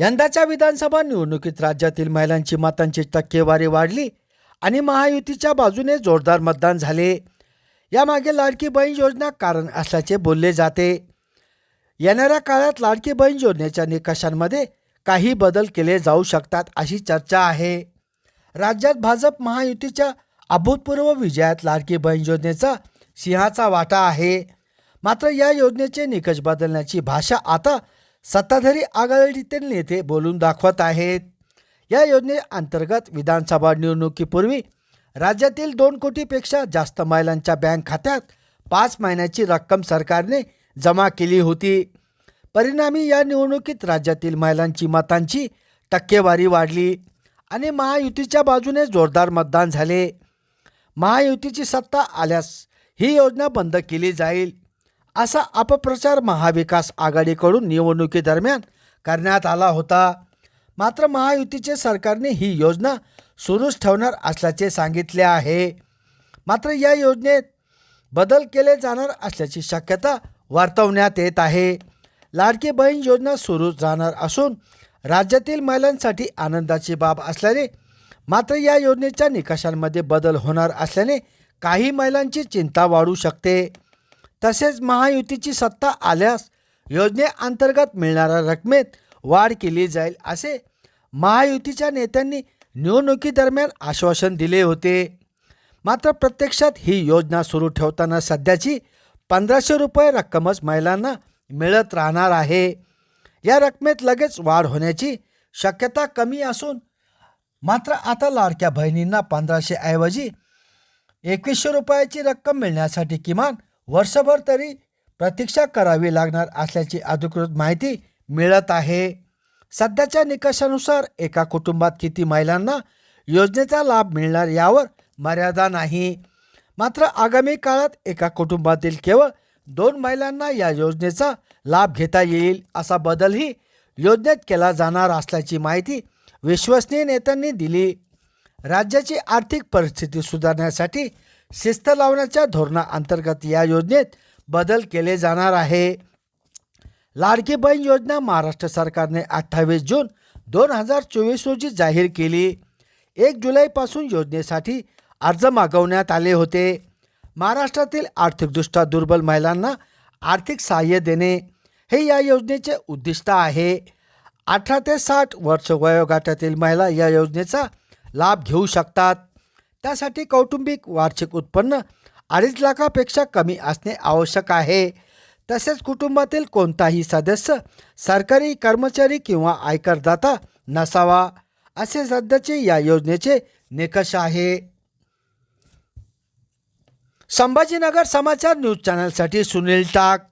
यंदाच्या विधानसभा निवडणुकीत राज्यातील महिलांची मतांची टक्केवारी वाढली आणि महायुतीच्या बाजूने जोरदार मतदान झाले. यामागे लाडकी बहीण योजना कारण असल्याचे बोलले जाते. येणाऱ्या काळात लाडकी बहीण योजनेच्या निकषांमध्ये काही बदल केले जाऊ शकतात अशी चर्चा आहे. राज्यात भाजप महायुतीच्या अभूतपूर्व विजयात लाडकी बहीण योजनेचा सिंहाचा वाटा आहे. मात्र या योजनेचे निकष बदलण्याची भाषा आता सत्ताधारी आघाडीतील नेते बोलून दाखवत आहेत. या योजनेअंतर्गत विधानसभा निवडणुकीपूर्वी राज्यातील दोन कोटीपेक्षा जास्त महिलांच्या बँक खात्यात पाच महिन्याची रक्कम सरकारने जमा केली होती. परिणामी या निवडणुकीत राज्यातील महिलांची मतांची टक्केवारी वाढली आणि महायुतीच्या बाजूने जोरदार मतदान झाले. महायुतीची सत्ता आल्यास ही योजना बंद केली जाईल. असा अपप्रचार महाविकास आघाडीकडून निवडणुकीदरम्यान करण्यात आला होता. मात्र महायुतीचे सरकारने ही योजना सुरूच ठेवणार असल्याचे सांगितले आहे. मात्र या योजनेत बदल केले जाणार असल्याची शक्यता वर्तवण्यात येत आहे. लाडकी बहीण योजना सुरू राहणार असून राज्यातील महिलांसाठी आनंदाची बाब असल्याने मात्र या योजनेच्या निकषांमध्ये बदल होणार असल्याने काही महिलांची चिंता वाढू शकते. तसेच महायुतीची सत्ता आल्यास योजनेअंतर्गत मिळणाऱ्या रकमेत वाढ केली जाईल असे महायुतीच्या नेत्यांनी निवडणुकीदरम्यान आश्वासन दिले होते. मात्र प्रत्यक्षात ही योजना सुरू ठेवताना सध्याची पंधराशे रुपये रक्कमच महिलांना मिळत राहणार आहे. या रकमेत लगेच वाढ होण्याची शक्यता कमी असून मात्र आता लाडक्या बहिणींना पंधराशे ऐवजी एकवीसशे रुपयाची रक्कम मिळण्यासाठी किमान वर्षभर तरी प्रतीक्षा करावी लागणार असल्याची अधिकृत माहिती मिळत आहे. सध्याच्या निकषानुसार एका कुटुंबात किती महिलांना योजनेचा लाभ मिळणार यावर मर्यादा नाही. मात्र आगामी काळात एका कुटुंबातील केवळ दोन महिलांना या योजनेचा लाभ घेता येईल असा बदलही योजनेत केला जाणार असल्याची माहिती विश्वसनीय नेत्यांनी दिली. राज्याची आर्थिक परिस्थिती सुधारण्यासाठी शिस्त लावण्याच्या धोरणाअंतर्गत या योजनेत बदल केले जाणार आहे. लाडकी बहीण योजना महाराष्ट्र सरकारने अठ्ठावीस जून दोन हजार चोवीस रोजी जाहीर केली. एक जुलैपासून योजनेसाठी अर्ज मागवण्यात आले होते. महाराष्ट्रातील आर्थिकदृष्ट्या दुर्बल महिलांना आर्थिक सहाय्य देणे हे या योजनेचे उद्दिष्ट आहे. अठरा ते साठ वर्ष वयोगटातील महिला या योजनेचा लाभ घेऊ शकतात. त्यासाठी कौटुंबिक वार्षिक उत्पन्न अडीच लाखापेक्षा कमी असणे आवश्यक आहे. तसेच कुटुंबातील कोणताही सदस्य सरकारी कर्मचारी किंवा आयकरदाता नसावा असे सध्याचे या योजनेचे निकष आहे. संभाजीनगर समाचार न्यूज चॅनलसाठी सुनील टाक.